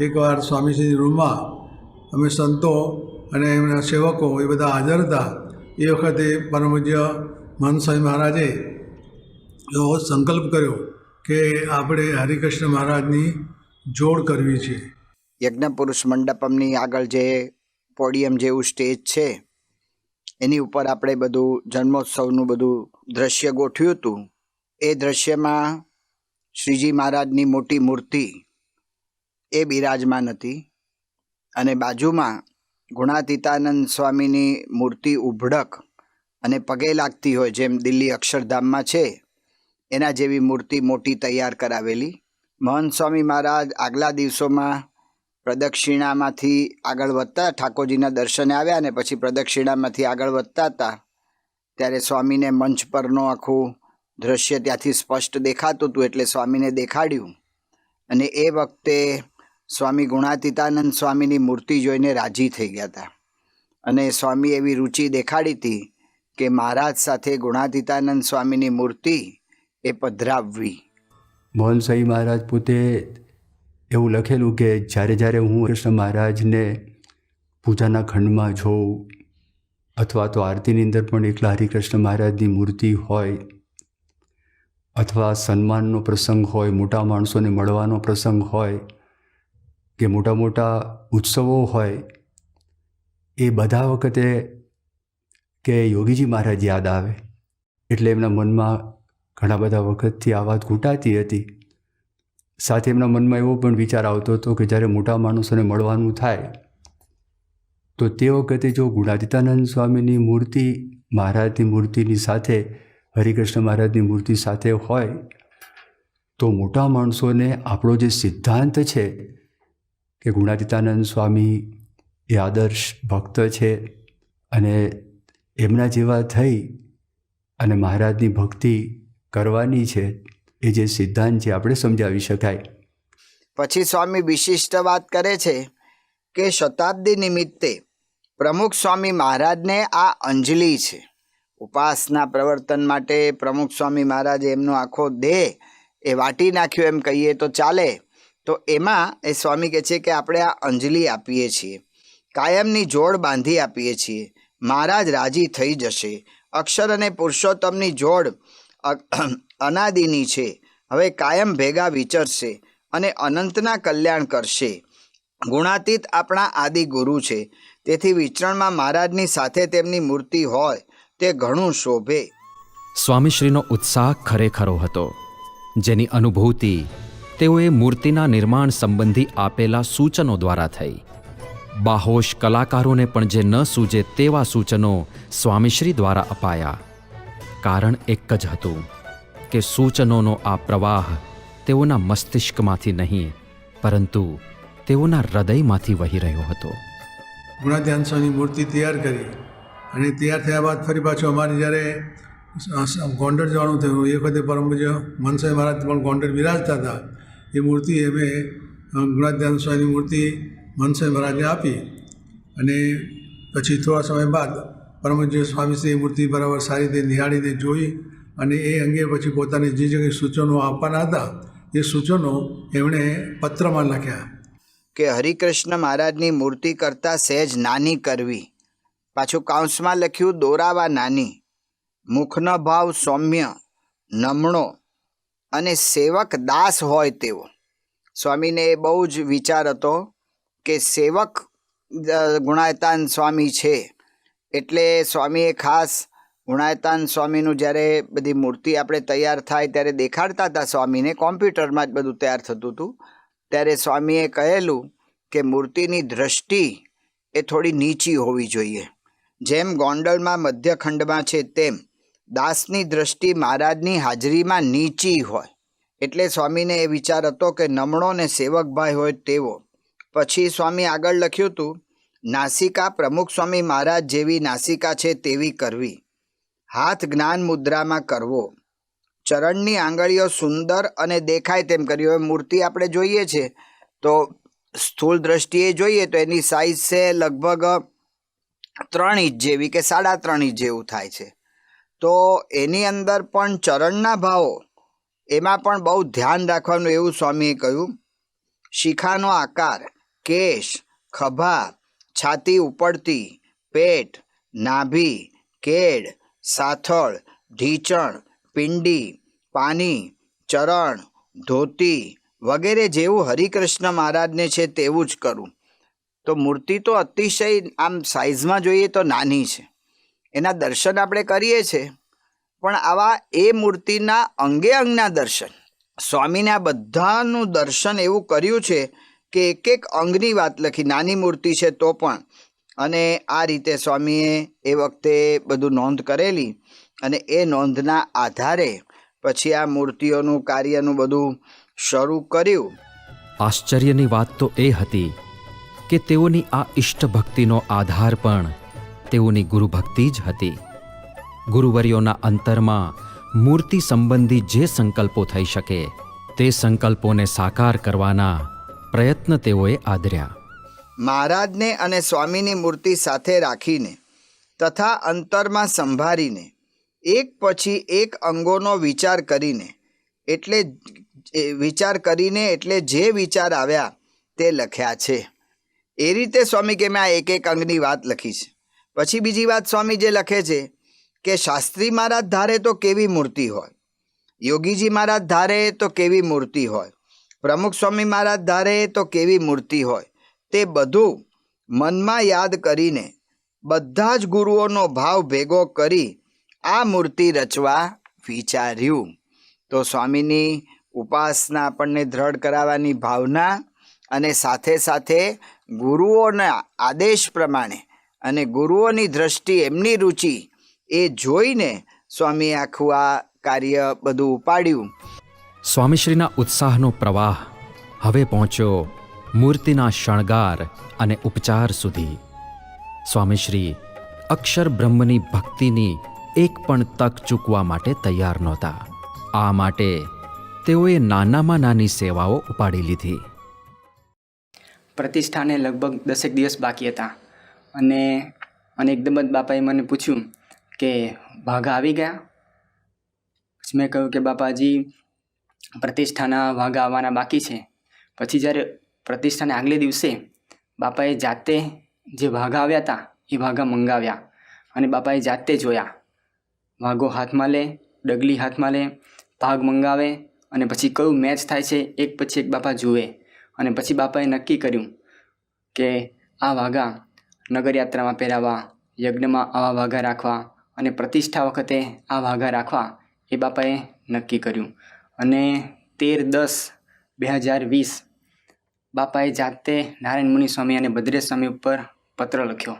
એકવાર સ્વામીજીની રૂમમાં અમે સંતો અને એમના સેવકો એ બધા હાજર હતા. એ વખતે પરમજ્ય મહંત મહારાજે એવો સંકલ્પ કર્યો કે આપણે હરિકૃષ્ણ મહારાજની જોડ કરવી છે. યજ્ઞ પુરુષ મંડપમની આગળ જે પોડિયમ જેવું સ્ટેજ છે, એની ઉપર આપણે બધું જન્મોત્સવનું બધું દ્રશ્ય ગોઠવ્યું હતું. એ દ્રશ્યમાં શ્રીજી મહારાજની મોટી મૂર્તિ એ બિરાજમાન હતી અને બાજુમાં ગુણાતીતાનંદ સ્વામીની મૂર્તિ ઉભડક અને પગે લાગતી હોય જેમ દિલ્હી અક્ષરધામમાં છે, એના જેવી મૂર્તિ મોટી તૈયાર કરાવેલી. મહંત સ્વામી મહારાજ આગલા દિવસોમાં પ્રદક્ષિણામાંથી આગળ વધતા ઠાકોરજીના દર્શને આવ્યા અને પછી પ્રદક્ષિણામાંથી આગળ વધતા હતા, ત્યારે સ્વામીને મંચ પરનું આખું દ્રશ્ય ત્યાંથી સ્પષ્ટ દેખાતું હતું એટલે સ્વામીને દેખાડ્યું. અને એ વખતે સ્વામી ગુણાતીતાનંદ સ્વામીની મૂર્તિ જોઈને રાજી થઈ ગયા હતા. અને સ્વામી એવી રુચિ દેખાડી હતી કે મહારાજ સાથે ગુણાતીતાનંદ સ્વામીની મૂર્તિ એ પધરાવવી. મોહનસાઈ મહારાજ પોતે એવું લખેલું કે જ્યારે જ્યારે હું કૃષ્ણ મહારાજને પૂજાના ખંડમાં જોઉં અથવા તો આરતીની અંદર પણ એકલા હરિકૃષ્ણ મહારાજની મૂર્તિ હોય અથવા સન્માનનો પ્રસંગ હોય, મોટા માણસોને મળવાનો પ્રસંગ હોય કે મોટા મોટા ઉત્સવો હોય, એ બધા વખતે કે યોગીજી મહારાજ યાદ આવે. એટલે એમના મનમાં ઘણા બધા વખતથી આ વાત ઘૂંટાતી હતી. સાથે એમના મનમાં એવો પણ વિચાર આવતો હતો કે જ્યારે મોટા માણસોને મળવાનું થાય, તો તે વખતે જો ગુણાદિતાનંદ સ્વામીની મૂર્તિ, મહારાજની મૂર્તિની સાથે, હરિકૃષ્ણ મહારાજની મૂર્તિ સાથે હોય, તો મોટા માણસોને આપણો જે સિદ્ધાંત છે કે ગુણાતીતાનંદ સ્વામી એ આદર્શ ભક્ત છે અને એમના જેવા થઈ અને મહારાજની ભક્તિ કરવાની છે, એ જે સિદ્ધાંત છે, આપણે સમજાવી શકાય. પછી સ્વામી વિશિષ્ટ વાત કરે છે કે શતાબ્દી નિમિત્તે પ્રમુખ સ્વામી મહારાજને આ અંજલિ છે. ઉપાસના પ્રવર્તન માટે પ્રમુખ સ્વામી મહારાજે એમનો આખો દેહ એ વાટી નાખ્યો એમ કહીએ તો ચાલે. તો એમાં એ સ્વામી કહે છે કે આપણે આ અંજલિ આપીએ છીએ, કાયમની જોડ બાંધી આપીએ છીએ, મહારાજ રાજી થઈ જશે, અક્ષર અને પુરુષોત્તમની જોડ અનાદિની છે, હવે કાયમ ભેગા વિચરશે અને અનંતના કલ્યાણ કરશે. ગુણાતીત આપણા આદિ ગુરુ છે, તેથી વિચરણમાં મહારાજની સાથે તેમની મૂર્તિ હોય, તે ઘણું શોભે. સ્વામીશ્રીનો ઉત્સાહ ખરેખરો હતો, જેની અનુભૂતિ તેઓએ મૂર્તિના નિર્માણ સંબંધી આપેલા સૂચનો દ્વારા થઈ. બાહોશ કલાકારોને પણ જે ન સૂજે તેવા સૂચનો સ્વામીશ્રી દ્વારા અપાયા. કારણ એક જ હતું, કે સૂચનોનો આ પ્રવાહ તેઓના મસ્તિષ્કમાંથી નહીં, પરંતુ તેઓના હૃદયમાંથી વહી રહ્યો હતો. ગુણાધ્યાન સ્વામી મૂર્તિ તૈયાર કરી અને તૈયાર થયા બાદ ફરી પાછું અમારે જ્યારે ગોંડલ જવાનું થયું. એ વખતે પરમ પૂજ્ય મનસાઈ મહારાજ પણ ગોંડલ બિરાજતા હતા. એ મૂર્તિ અમે ગુણાધ્યાન સ્વામીની મૂર્તિ મનસાઈ મહારાજને આપી. અને પછી થોડા સમય બાદ પરમજ્ય એ મૂર્તિ બરાબર સારી રીતે નિહાળીને જોઈ અને એ અંગે પછી પોતાની જે જગ્યાએ સૂચનો આપવાના હતા, એ સૂચનો એમણે પત્રમાં લખ્યા. કે હરિકૃષ્ણ મહારાજની મૂર્તિ કરતાં સહેજ નાની કરવી. પાછું કાઉન્સમાં લખ્યું, દોરાવા નાની. મુખનો ભાવ સૌમ્ય, નમણો અને સેવક દાસ હોય તેવો. સ્વામીને એ બહુ જ વિચાર હતો કે સેવક ગુણાયતાન સ્વામી છે. એટલે સ્વામીએ ખાસ ગુણાયતાન સ્વામીનું જ્યારે બધી મૂર્તિ આપણે તૈયાર થાય ત્યારે દેખાડતા હતા સ્વામીને, કોમ્પ્યુટરમાં જ બધું તૈયાર થતું હતું, ત્યારે સ્વામીએ કહેલું કે મૂર્તિની દ્રષ્ટિ એ થોડી નીચી હોવી જોઈએ. જેમ ગોંડલમાં મધ્યખંડમાં છે તેમ દાસની દ્રષ્ટિ મહારાજની હાજરીમાં નીચી હોય. એટલે સ્વામીને એ વિચાર હતો કે નમણો ને સેવકભાઈ હોય તેવો. પછી સ્વામી આગળ લખ્યું હતું નાસિકા પ્રમુખ સ્વામી મહારાજ જેવી નાસિકા છે તેવી કરવી. હાથ જ્ઞાન મુદ્રામાં કરવો. ચરણની આંગળીઓ સુંદર અને દેખાય તેમ કરી. હવે મૂર્તિ આપણે જોઈએ છે, તો સ્થૂળ દ્રષ્ટિએ જોઈએ તો એની સાઇઝ છે લગભગ ત્રણ ઇંચ જેવી કે સાડા ત્રણ ઇંચ જેવું થાય છે. તો એની અંદર પણ ચરણના ભાવો, એમાં પણ બહુ ધ્યાન રાખવાનું એવું સ્વામીએ કહ્યું. શિખાનો આકાર, કેશ, ખભા, છાતી ઉપડતી, પેટ, નાભી, કેડ, સાથળ, ઢીચણ, પિંડી, પાની, ચરણ, ધોતી વગેરે જેવું હરિકૃષ્ણ મહારાજને છે તેવું જ કરું. તો મૂર્તિ તો અતિશય આમ સાઇઝમાં જોઈએ તો નાની છે. એના દર્શન આપણે કરીએ છીએ. પણ આવા એ મૂર્તિના અંગે અંગના દર્શન. સ્વામીને આ બધાનું દર્શન એવું કર્યું છે કે એક એક અંગની વાત લખી. નાની મૂર્તિ છે તો પણ. અને આ રીતે સ્વામીએ એ વખતે બધું નોંધ કરેલી. અને એ નોંધના આધારે પછી આ મૂર્તિઓનું કાર્યનું બધું શરૂ કર્યું. આશ્ચર્યની વાત તો એ હતી કે તેઓની આ ઇષ્ટ ભક્તિનો આધાર પણ તેઓની ગુરુભક્તિ જ હતી. ગુરુવર્યોના અંતરમાં મૂર્તિ સંબંધી જે સંકલ્પો થઈ શકે, તે સંકલ્પોને સાકાર કરવાના પ્રયત્ન તેઓએ આદર્યા. મહારાજને અને સ્વામીની મૂર્તિ સાથે રાખીને તથા અંતરમાં સંભાળીને, એક પછી એક અંગોનો વિચાર કરીને, એટલે વિચાર કરીને એટલે જે વિચાર આવ્યા તે લખ્યા છે. એ રીતે સ્વામી કે મેં આ એક એક અંગની વાત લખી છે. પછી બીજી વાત સ્વામી જે લખે છે કે શાસ્ત્રી મહારાજ ધારે તો કેવી મૂર્તિ હોય? યોગીજી મહારાજ ધારે તો કેવી મૂર્તિ હોય? પ્રમુખ સ્વામી મહારાજ ધારે તો કેવી મૂર્તિ હોય? તે બધું મનમાં યાદ કરીને બધા જ ગુરુઓનો ભાવ ભેગો કરી આ મૂર્તિ રચવા વિચાર્યું. તો સ્વામીની ઉપાસના આપણને દ્રઢ કરાવવાની ભાવના અને સાથે સાથે ગુરુઓના આદેશ પ્રમાણે અને ગુરુઓની દ્રષ્ટિ એમની રુચિ એ જોઈને સ્વામીએ આખું આ કાર્ય બધું ઉપાડ્યું. સ્વામીશ્રીના ઉત્સાહનો પ્રવાહ હવે પહોંચ્યો મૂર્તિના શણગાર અને ઉપચાર સુધી. સ્વામીશ્રી અક્ષર બ્રહ્મની ભક્તિની એક પણ તક ચૂકવા માટે તૈયાર નહોતા. આ માટે તેઓએ નાનામાં નાની સેવાઓ ઉપાડી લીધી. પ્રતિષ્ઠાને લગભગ દસેક દિવસ બાકી હતા. અને અને એકદમ જ બાપાએ મને પૂછ્યું કે વાઘા આવી ગયા? પછી મેં કહ્યું કે બાપાજી, પ્રતિષ્ઠાના વાઘા આવવાના બાકી છે. પછી જ્યારે પ્રતિષ્ઠાને આગલે દિવસે બાપાએ જાતે જે વાઘા આવ્યા હતા, એ વાઘા મંગાવ્યા અને બાપાએ જાતે જોયા. વાઘો હાથમાં લે, ડગલી હાથમાં લે, ભાગ મંગાવે અને પછી કયું મેચ થાય છે, એક પછી એક બાપા જુએ. અને પછી બાપાએ નક્કી કર્યું કે આ વાઘા નગરયાત્રામાં પહેરાવા, યજ્ઞમાં આવા વાઘા રાખવા અને પ્રતિષ્ઠા વખતે આ વાઘા રાખવા એ બાપાએ નક્કી કર્યું. અને તેર દસ બે હજાર વીસ બાપાએ જાતે નારાયણ મુનિ સ્વામી અને ભદ્રેશ સ્વામી ઉપર પત્ર લખ્યો.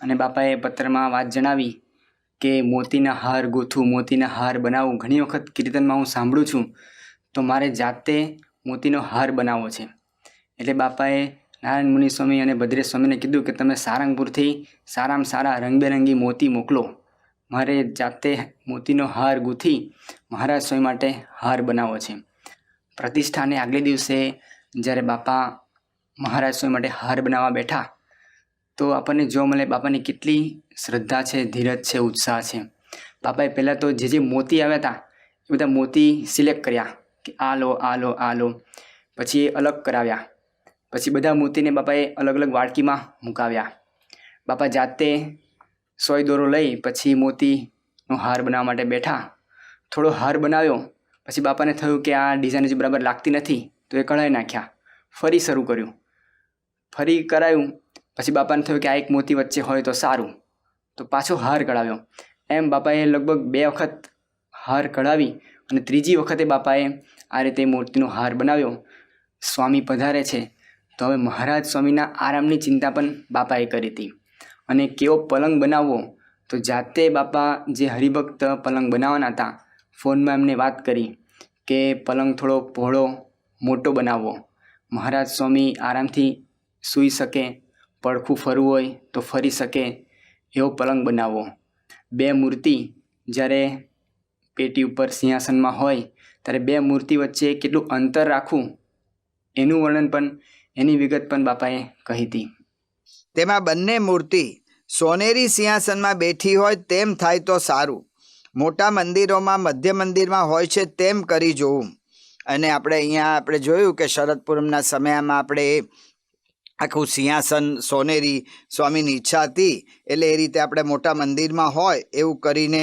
અને બાપાએ પત્રમાં વાત જણાવી કે, મોતીના હાર ગોથું, મોતીના હાર બનાવવું ઘણી વખત કીર્તનમાં હું સાંભળું છું. તો મારે જાતે મોતીનો હાર બનાવવો છે. એટલે બાપાએ નારાયણ મુનિ સ્વામી અને ભદ્રેશ સ્વામીને કીધું કે તમે સારંગપુરથી સારામાં સારા રંગબેરંગી મોતી મોકલો. મારે જાતે મોતીનો હાર ગૂંથી મહારાજ સ્વામી માટે હાર બનાવવો છે. પ્રતિષ્ઠાને આગલે દિવસે જ્યારે બાપા મહારાજ સ્વામી માટે હાર બનાવવા બેઠા, તો આપણને જોવા મળે બાપાની કેટલી શ્રદ્ધા છે, ધીરજ છે, ઉત્સાહ છે. બાપાએ પહેલાં તો જે જે મોતી આવ્યા હતા, એ બધા મોતી સિલેક્ટ કર્યા કે આ લો આ લો આ લો. પછી એ અલગ કરાવ્યા. પછી બધા મૂર્તિને બાપાએ અલગ અલગ વાડકીમાં મુકાવ્યા. બાપા જાતે સોય દોરો લઈ પછી મોતીનો હાર બનાવવા માટે બેઠા. થોડો હાર બનાવ્યો. પછી બાપાને થયું કે આ ડિઝાઇન હજી બરાબર લાગતી નથી, તો એ કઢાઈ નાખ્યા. ફરી શરૂ કર્યું. ફરી કરાયું. પછી બાપાને થયું કે આ એક મોતી વચ્ચે હોય તો સારું. તો પાછો હાર કઢાવ્યો. એમ બાપાએ લગભગ બે વખત હાર કઢાવી અને ત્રીજી વખતે બાપાએ આ રીતે મૂર્તિનો હાર બનાવ્યો. સ્વામી પધારે છે. તો હવે મહારાજ સ્વામીના આરામની ચિંતા પણ બાપાએ કરી હતી. અને કેવો પલંગ બનાવવો, તો જાતે બાપા જે હરિભક્ત પલંગ બનાવવાના હતા, ફોનમાં એમને વાત કરી કે પલંગ થોડો પહોળો, મોટો બનાવવો મહારાજ સ્વામી આરામથી સૂઈ શકે, પડખું ફરવું હોય તો ફરી શકે એવો પલંગ બનાવવો બે મૂર્તિ જ્યારે પેટી ઉપર સિંહાસનમાં હોય, ત્યારે બે મૂર્તિ વચ્ચે કેટલું અંતર રાખવું, એનું વર્ણન પણ એની વિગત પણ બાપાએ કહી હતી. તેમાં બંને મૂર્તિ સોનેરી સિંહાસનમાં બેઠી હોય તેમ થાય તો સારું. મોટા મંદિરોમાં, મધ્ય મંદિરમાં હોય છે તેમ કરી જોવું. અને આપણે અહીંયા આપણે જોયું કે શરદ પૂનમના સમયમાં આપણે આખું સિંહાસન સોનેરી સ્વામીની ઈચ્છા હતી, એટલે એ રીતે આપણે મોટા મંદિરમાં હોય એવું કરીને